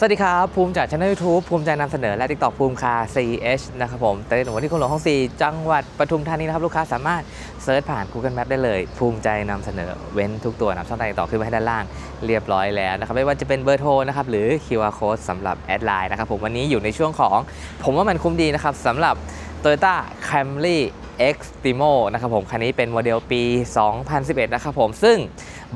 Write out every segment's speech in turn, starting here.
สวัสดีครับ ภูมิจากช่องยูทูบภูมิใจนำเสนอและติ๊กต็อกภูมิคา CH นะครับผมเต้นวันที่คุณหลวงห้อง4จังหวัดปทุมธานีนะครับ ลูกค้าสามารถเซิร์ชผ่าน Google Map ได้เลย ภูมิใจนำเสนอเว้นทุกตัวนำช่องทางต่อขึ้นมาให้ด้านล่างเรียบร้อยแล้วนะครับไม่ว่าจะเป็นเบอร์โทรนะครับหรือ QR Code สำหรับแอดไลน์นะครับผมวันนี้อยู่ในช่วงของ ผมว่ามันคุ้มดีนะครับสำหรับ Toyota Camry Extremo นะครับผมคันนี้เป็นโมเดลปี 2011 นะครับผมซึ่ง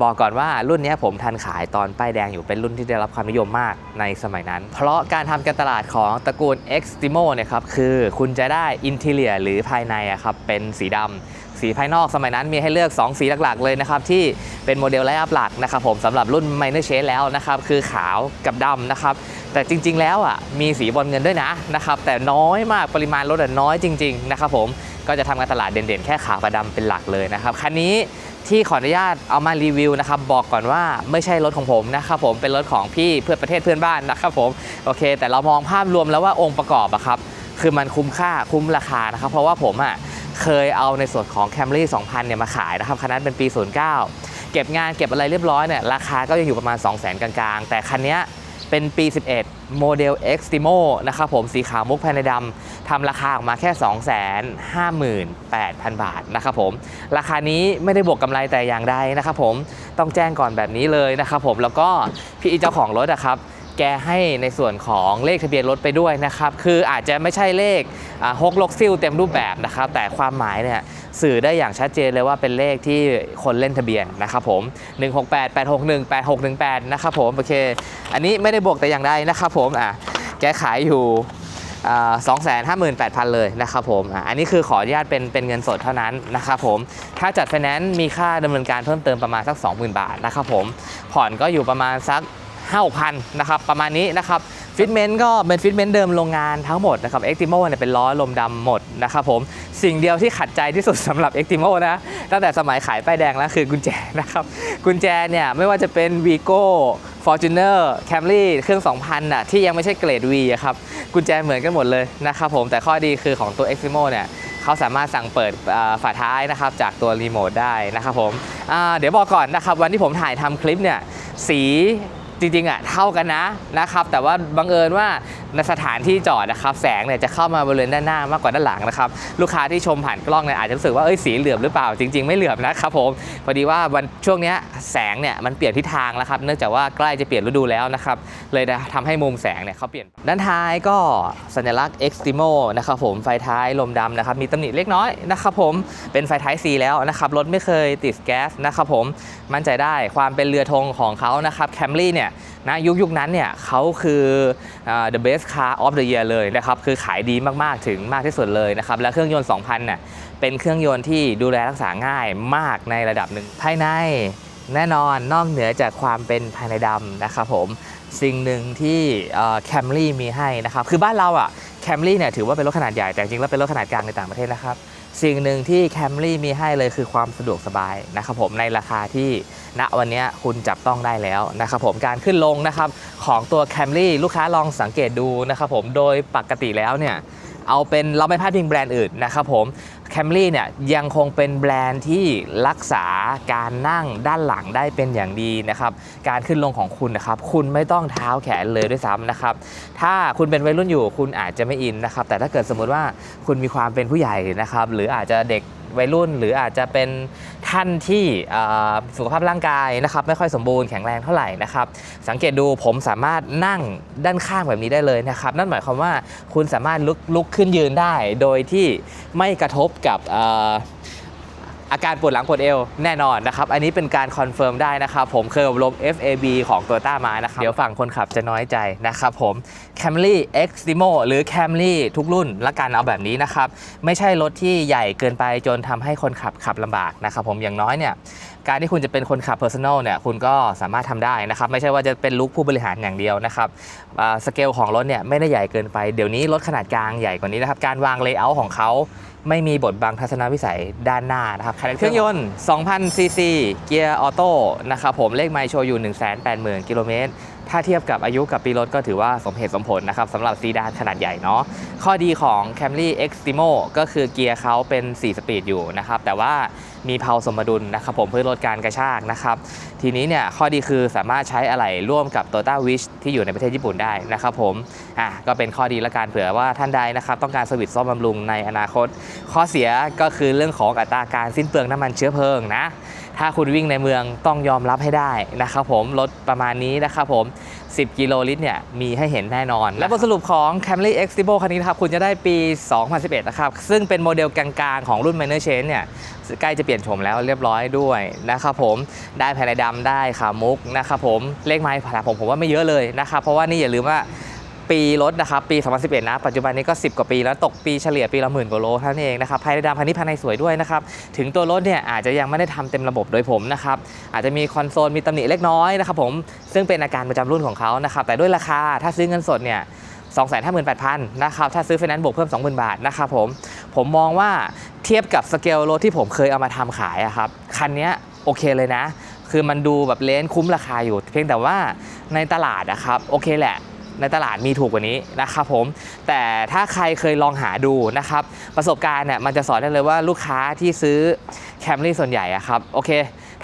บอกก่อนว่ารุ่นนี้ผมทันขายตอนป้ายแดงอยู่เป็นรุ่นที่ได้รับความนิยมมากในสมัยนั้น เพราะการทำการตลาดของตระกูล e x t i m o เนี่ยครับคือคุณจะได้อินเทเลียหรือภายในอะครับเป็นสีดำ สีภายนอกสมัยนั้นมีให้เลือก 2 สีหลักๆเลยนะครับที่เป็นโมเดลไลอัพหลักนะครับผมสำหรับรุ่น Minor Shade แล้วนะครับคือขาวกับดำนะครับแต่จริง ๆ แล้วอะมีสีบอลเงินด้วยนะนะครับแต่น้อยมากปริมาณรถน้อยจริง ๆ นะครับผมก็จะทำการตลาดเด่นๆ แค่ขาวกับดำเป็นหลักเลยนะครับคันนี้ที่ขออนุญาตเอามารีวิวนะครับบอกก่อนว่าไม่ใช่รถของผมนะครับผมเป็นรถของพี่เพื่อนประเทศเพื่อนบ้านนะครับผมโอเค แต่เรามองภาพรวมแล้วว่าองค์ประกอบอะครับคือมันคุ้มค่าคุ้มราคานะครับเพราะว่าผมอะ เคยเอาในส่วนของ Camry 2000 เนี่ยมาขายนะครับคันนั้นเป็นปี 09 เก็บงานเก็บอะไรเรียบร้อยเนี่ยราคาก็ยังอยู่ประมาณ 2 0 0 0 0 0 กลางๆ แต่คันนี้เป็นปี 11 โมเดล Extremo นะครับผมสีขาวมุกภายในดำทำราคาออกมาแค่ 258,000 บาทนะครับผมราคานี้ไม่ได้บวกกำไรแต่อย่างใดนะครับผมต้องแจ้งก่อนแบบนี้เลยนะครับผมแล้วก็พี่เจ้าของรถอะครับ แกให้ในส่วนของเลขทะเบียนรถไปด้วยนะครับ คืออาจจะไม่ใช่เลขฮกลกซิลเต็มรูปแบบนะครับ แต่ความหมายเนี่ยสื่อได้อย่างชัดเจนเลยว่าเป็นเลขที่คนเล่นทะเบียนนะครับผม 168 861 8618 นะครับผมโอเค อันนี้ไม่ได้บวกแต่อย่างใดนะครับผมอะแกขายอยู่สองแสนห้าหมื่นแปดพันเลยนะครับผมอะอันนี้คือขออนุญาตเป็นเป็นเงินสดเท่านั้นนะครับผม ถ้าจัดไฟแนนซ์มีค่าดำเนินการเพิ่มเติมประมาณสัก 20,000 บาทนะครับผม ผ่อนก็อยู่ประมาณสัก 5,000นะครับประมาณนี้นะครับฟิตเมนต์ก็เป็นฟิตเมนต์เดิมโรงงานทั้งหมดนะครับเอ็กติโมเนี่ยเป็นล้อลมดำหมดนะครับผมสิ่งเดียวที่ขัดใจที่สุดสำหรับเอ็กติโมนะตั้งแต่สมัยขายป้ายแดงแล้วคือกุญแจนะครับกุญแจเนี่ยไม่ว่าจะเป็น v ีโก้ Fortuner Camry เครื่อง 2,000อะที่ยังไม่ใช่เกรด V ครับกุญแจเหมือนกันหมดเลยนะครับผมแต่ข้อดีคือของตัว Extremo เนี่ยเขาสามารถสั่งเปิดฝาท้ายนะครับจากตัวรีโมทได้นะครับผมเดี๋ยวบอกก่อนนะครับวันที่ผมถ่ายทำคลิปเนี่ยสี จริงๆอะเท่ากันนะนะครับ แต่ว่าบังเอิญว่า ในสถานที่จอดนะครับแสงเนี่ยจะเข้ามาบริเวณด้านหน้ามากกว่าด้านหลังนะครับลูกค้าที่ชมผ่านกล้องเนี่ยอาจจะรู้สึกว่าเอ้ยสีเหลือบหรือเปล่าจริง ๆไม่เหลือบนะครับผมพอดีว่าวันช่วงเนี้ยแสงเนี่ยมันเปลี่ยนทิศทางแล้วครับเนื่องจากว่าใกล้จะเปลี่ยนฤดูแล้วนะครับเลยทำให้มุมแสงเนี่ยเขาเปลี่ยนด้านท้ายก็สัญลักษณ์ Extremo นะครับผมไฟท้ายลมดำนะครับมีตำหนิเล็กน้อยนะครับผมเป็นไฟท้าย C แล้วนะครับรถไม่เคยติดแก๊สนะครับผมมั่นใจได้ความเป็นเรือธงของเขานะครับ Camry เนี่ย นะยุคยุคนั้นเนี่ยเขาคือ the best car of the year เลยนะครับ คือขายดีมากๆถึงมากที่สุดเลยนะครับ และเครื่องยนต์ 2,000เนี่ยเป็นเครื่องยนต์ที่ดูแลรักษาง่ายมากในระดับหนึ่ง ภายในแน่นอนนอกเหนือจากความเป็นภายในดำนะครับผมสิ่งหนึ่งที่แคมรี่มีให้นะครับ คือบ้านเราอะแคมรี่เนี่ยถือว่าเป็นรถขนาดใหญ่แต่จริงแล้วเป็นรถขนาดกลางในต่างประเทศนะครับ สิ่งหนึ่งที่แคมรี่มีให้เลยคือความสะดวกสบายนะครับผมในราคาที่ ณวันนี้คุณจับต้องได้แล้วนะครับผมการขึ้นลงนะครับของตัวแคมรี่ลูกค้าลองสังเกตดูนะครับผมโดยปกติแล้วเนี่ยเอาเป็นเราไม่พลาดพิงแบรนด์อื่นนะครับผมแคมรี่เนี่ยยังคงเป็นแบรนด์ที่รักษาการนั่งด้านหลังได้เป็นอย่างดีนะครับการขึ้นลงของคุณนะครับคุณไม่ต้องเท้าแขนเลยด้วยซ้ำนะครับถ้าคุณเป็นวัยรุ่นอยู่คุณอาจจะไม่อินนะครับแต่ถ้าเกิดสมมุติว่าคุณมีความเป็นผู้ใหญ่นะครับหรืออาจจะเด็กวัยรุ่นหรืออาจจะเป็น ท่านที่สุขภาพร่างกายนะครับไม่ค่อยสมบูรณ์แข็งแรงเท่าไหร่นะครับสังเกตดูผมสามารถนั่งด้านข้างแบบนี้ได้เลยนะครับนั่นหมายความว่าคุณสามารถลุกลุกขึ้นยืนได้ โดยที่ไม่กระทบกับ อาการปวดหลังปวดเอวแน่นอนนะครับ อันนี้เป็นการคอนเฟิร์มได้นะครับผมเคยอบรม FAB ของ t o y ต้ามานะครับ เดี๋ยวฝั่งคนขับจะน้อยใจนะครับผม Camry Xtimo หรือ Camry ทุกรุ่นละกันเอาแบบนี้นะครับ ไม่ใช่รถที่ใหญ่เกินไปจนทำให้คนขับขับลำบากนะครับผมอย่างน้อยเนี่ย การที่คุณจะเป็นคนขับ Personal เนี่ยคุณก็สามารถทำได้นะครับ ไม่ใช่ว่าจะเป็นลุคผู้บริหารอย่างเดียวนะครับอ่าสเกลของรถเนี่ยไม่ได้ใหญ่เกินไป เดี๋ยวนี้รถขนาดกลางใหญ่กว่านี้นะครับ การวางเลเยอร์ของเขาไม่มีบทบังทัศนวิสัยด้านหน้านะครับเครื่องยนต์2,000ซีซีเกียร์ออโต้นะครับผมเลขไมล์โชว์อยู่ 180,000 กิโลเมตร ถ้าเทียบกับอายุกับปีรถก็ถือว่าสมเหตุสมผลนะครับสำหรับซีดานขนาดใหญ่เนาะข้อดีของ Camry Extremo ก็คือเกียร์เขาเป็น 4 สปีดอยู่นะครับ แต่ว่ามีเพาสมดุลนะครับผมเพื่อลดการกระชากนะครับ ทีนี้เนี่ยข้อดีคือสามารถใช้อะไหล่ร่วมกับ Toyota Wish ที่อยู่ในประเทศญี่ปุ่นได้นะครับผมอะก็เป็นข้อดีละกันเผื่อว่าท่านใดนะครับ ต้องการสวิตซ่อมบำรุงในอนาคต ข้อเสียก็คือเรื่องของอัตราการสิ้นเปลืองน้ำมันเชื้อเพลิงนะ ถ้าคุณวิ่งในเมืองต้องยอมรับให้ได้นะครับผมรถประมาณนี้นะครับผม 10 กิโลลิตรเนี่ยมีให้เห็นแน่นอน และบทสรุปของ Camry X t i b o คันนี้นะครับคุณจะได้ปี 2011 นะครับ ซึ่งเป็นโมเดลกลางๆ ของรุ่น Minor Change เนี่ยใกล้จะเปลี่ยนโฉมแล้วเรียบร้อยด้วยนะครับผมได้ภายในดำได้ขามุกนะครับผมเลขไม้ผ่านผมผมว่าไม่เยอะเลยนะครับเพราะว่านี่อย่าลืมว่า ปีรถนะครับปี 2011 นะ ปัจจุบันนี้ก็ 10 กว่าปีแล้วตกปีเฉลี่ยปีละหมื่นกว่าโลเท่านั้เองนะครับภายในดำภายในภายในสวยด้วยนะครับ ถึงตัวรถเนี่ยอาจจะยังไม่ได้ทำเต็มระบบโดยผมนะครับ อาจจะมีคอนโซลมีตำหนิเล็กน้อยนะครับผม ซึ่งเป็นอาการประจำรุ่นของเขานะครับ แต่ด้วยราคาถ้าซื้อเงินสดเนี่ย258,000 นะครับ ถ้าซื้อไฟแนนซ์บวกเพิ่ม 20,000 บาทนะครับผม ผมมองว่าเทียบกับสเกลรถที่ผมเคยเอามาทำขายอะครับ คันนี้โอเคเลยนะ คือมันดูแบบเลนคุ้มราคาอยู่ เพียงแต่ว่าในตลาดนะครับ โอเคแหละ ในตลาดมีถูกกว่านี้นะครับผม แต่ถ้าใครเคยลองหาดูนะครับ ประสบการณ์เนี่ยมันจะสอนได้เลยว่าลูกค้าที่ซื้อแคมรี่ส่วนใหญ่อะครับโอเค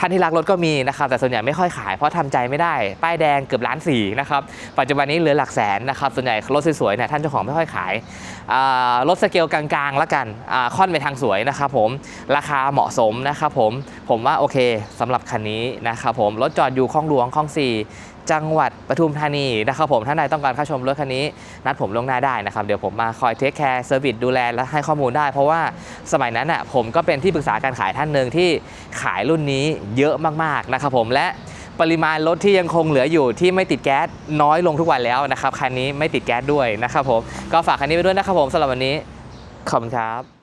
ท่านที่รักรถก็มีนะครับแต่ส่วนใหญ่ไม่ค่อยขายเพราะทำใจไม่ได้ ป้ายแดงเกือบล้านสี่นะครับปัจจุบันนี้เหลือหลักแสนนะครับส่วนใหญ่รถสวยๆเนี่ยท่านเจ้าของไม่ค่อยขายรถสเกลกลางๆละกันค่อนไปทางสวยนะครับผมราคาเหมาะสมนะครับผมผมว่าโอเคสำหรับคันนี้นะครับผมรถจอดอยู่คลองหลวงคลองสี่ จังหวัดปทุมธานีนะครับผมถ้านใดต้องการเข้าชมรถคันนี้ นัดผมลงหน้าได้นะครับ เดี๋ยวผมมาคอยเทคแคร์เซอร์วิสดูแลและให้ข้อมูลได้ เพราะว่าสมัยนั้นอะผมก็เป็นที่ปรึกษาการขายท่านหนึ่งที่ขายรุ่นนี้เยอะมากๆนะครับผมและปริมาณรถที่ยังคงเหลืออยู่ที่ไม่ติดแก๊สน้อยลงทุกวันแล้วนะครับคันนี้ไม่ติดแก๊สด้วยนะครับผมก็ฝากคันนี้ไปด้วยนะครับผมสำหรับวันนี้ขอบคุณครับ